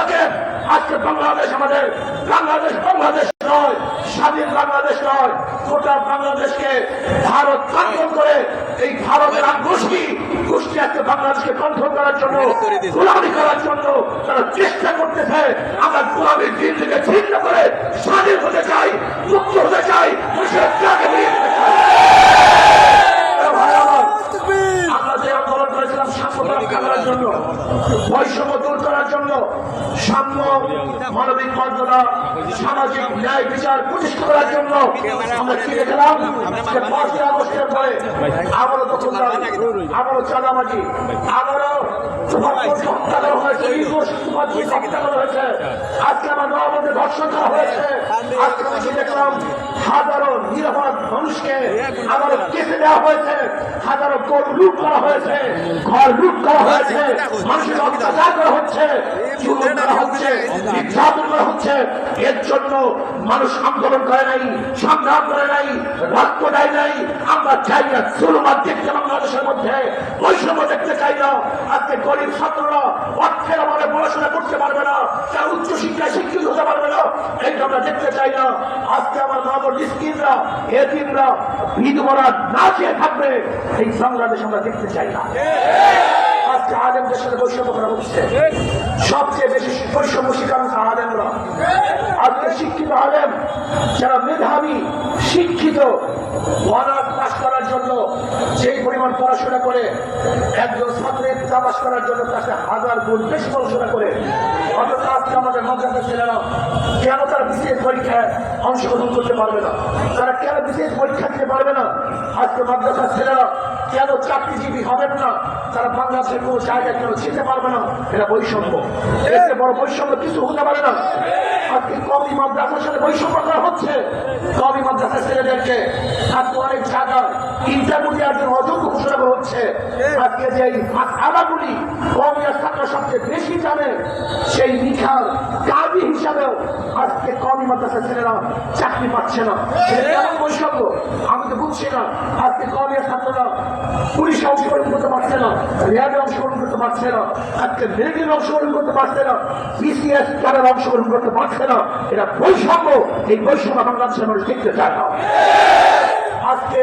থাকেন আজকে বাংলাদেশ আমাদের বাংলাদেশ বাংলাদেশ নয় স্বাধীন বাংলাদেশ নয়। গোটা বাংলাদেশকে ভারত কন্ট্রোল করে এই ভারতের আর গোষ্ঠী গোষ্ঠী আজকে বাংলাদেশকে কন্ট্রোল করার জন্য গোলামি করার জন্য তারা চেষ্টা করতেছে। আমরা গোলামির দিন থেকে ছিন্ন করে স্বাধীন হতে চাই মুক্ত হতে চাই দেশের ত্যাগে যেতে চাই এ ভাই আমার, আমরা যে আন্দোলন করেছিলাম সাম্যতা রক্ষা করার জন্য বৈষম্য দূর করার জন্য সাম্য, মানবিক মর্যাদা, সামাজিক ন্যায় বিচার প্রতিষ্ঠা করার জন্য আমরা কি দেখলাম যে পাঁচই আগস্টের পরে আবারও দখলদার আজকে আমার হয়েছে। হাজারো নিরাপদ মানুষকে দেওয়া হয়েছে। হাজারো লুট করা হয়েছে। ঘর লুট করা হয়েছে। মানুষের অত্যাচার করা হচ্ছে। জুলুম করা হচ্ছে। নির্যাতন করা হচ্ছে। এর জন্য মানুষ আন্দোলন করে নাই সংগ্রাম করে নাই রক্ত দেয় নাই। আমরা চাই না জুলুমার দেখতে বাংলাদেশের মধ্যে। বৈষম্য দেখতে চাই না। আজকে গরিব ছাত্ররা অর্থের অভাবে পড়াশোনা করতে পারবে না উচ্চ শিক্ষায় শিক্ষিত হতে পারবে না। এইটা আমরা দেখতে চাই না, আজকে আমার নগর মিসকিনরা, এতিমরা, বিধবরা না চেয়ে থাকবে। এই বাংলাদেশ আমরা দেখতে চাই না। আজকে আলেমদের সাথে বৈষম্য সবচেয়ে বেশি বৈষম্য শিকার হচ্ছে আলেমরা। আজকে শিক্ষিত আলেম, যারা মেধাবী শিক্ষিত অনার্স পাশ করার জন্য, যেই পরিমাণ পড়াশোনা করে, একজন ছাত্রের চা পাশ করার জন্য তাকে হাজার গুণ বেশি পড়াশোনা করে। অথচ আজকে আমাদের মাদ্রাসা ছেলেরা কেন তারা বিশেষ পরীক্ষায় অংশগ্রহণ করতে পারবে না? তারা কেন বিশেষ পরীক্ষা দিতে পারবে না? আজকে মাদ্রাসার ছেলেরা কেন চাকরিজীবী হবেন না? তারা বাংলাদেশের কোনো জায়গায় কেন যেতে পারবে না? এটা বৈষম্য। এতে বড় বৈষম্য কিছু হতে পারে না। আজকে কবি মাদ্রাসার সাথে বৈষম্য করা হচ্ছে। অনেক জায়গায় ইন্টারভিউ জন্য অযোগ্য ঘোষণা করা হচ্ছে। আজকে যে আলাগুলি ছাত্র সবচেয়ে বেশি জানে, সেই নিখার হিসাবেও আজকে কবি মাদ্রাসার ছেলেরা চাকরি পাচ্ছে না। কেমন বৈষম্য? আমি তো বুঝছি না। আজকে আর ছাত্ররা পুলিশে অংশগ্রহণ করতে পারছে না, র্যাবে অংশগ্রহণ করতে পারছে না, আজকে মিলিটারি অংশগ্রহণ করতে পারছে না, বিসিএস ক্যাডার অংশগ্রহণ করতে পারছে না। এটা বৈষম্য। এই বৈষম্য বাংলাদেশের মানুষ দেখতে চায় না। আজকে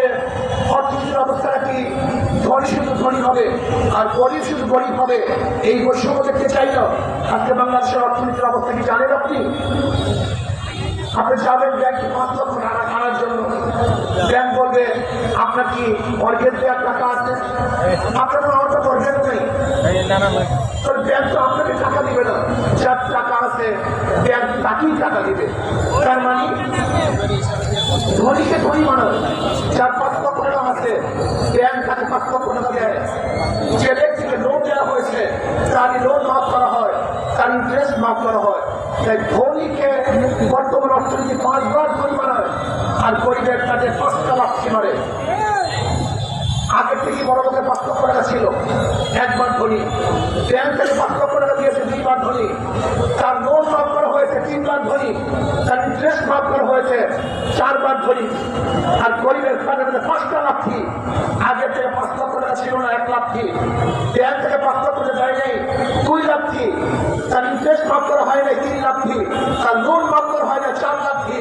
অর্থনীতির অবস্থাটা কি ধনী শুধু ধনী হবে? আর গরিব শুধু গরিব হবে? এই বৈষম্য দেখতে চাই না। আজকে বাংলাদেশের অর্থনীতির অবস্থা কি জানেন আপনি? যাবেন টাকা জন্য। বলবে, আপনার কি টাকা আছে? ব্যাংক তো আপনাকে টাকা দিবে না। টাকা আছে তাকেই টাকা মানে ধনী মানুষ যার পাঁচ লক্ষ টাকা আছে ব্যাংক তাকে পাঁচ লক্ষ টাকা দেয় যে ব্যক্তিকে লোন দেওয়া হয়েছে তার লোন মাফ করা হয় তার মাফ করা হয়। তাই ধনীকে বর্তমান অর্থনীতি পাঁচবার ধনী বানায়, আর গরিবের কাছে পাঁচটা লাক্ষি মারে। আগের থেকে বড় লোকের পাঁচ লক্ষ টাকা ছিল, একবার ধনী। ব্যাংক থেকে পাঁচ লক্ষ টাকা দিয়েছে, দুইবার ধনী। তার লোন মাফ করা হয়েছে, তিনবার ধনী। তার ইন্টারেস্ট মাফ করা হয়েছে, চারবার ধনী। আর গরিবের কাছে পাঁচটা লাক্ষি আগের থেকে পাঁচ লক্ষ টাকা ছিল না, এক লাক্ষি ব্যাংক থেকে পাঁচ লক্ষ টাকা দেয় নেই দুই লাক্ষি তার ইন্টারেস্ট মাফ করা হয় নাই তিন লাক্ষি তার লোন মাফ করা হয় না চার লাক্ষি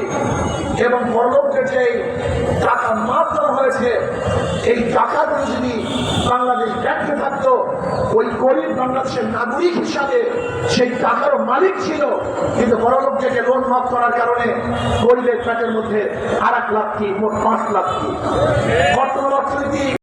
এবং বড়লোকদের যে টাকা মাফ করা হয়েছে এই টাকাগুলো যদি বাংলাদেশ ব্যাংকে থাকতো, ওই গরিব বাংলাদেশের নাগরিক হিসাবে সেই টাকারও মালিক ছিল। কিন্তু বড়লোকদেরকে লোন মাফ করার কারণে গরিবের পেটের মধ্যে আর এক লাখ কি মোট পাঁচ লাখ কি বর্তমান অর্থনীতি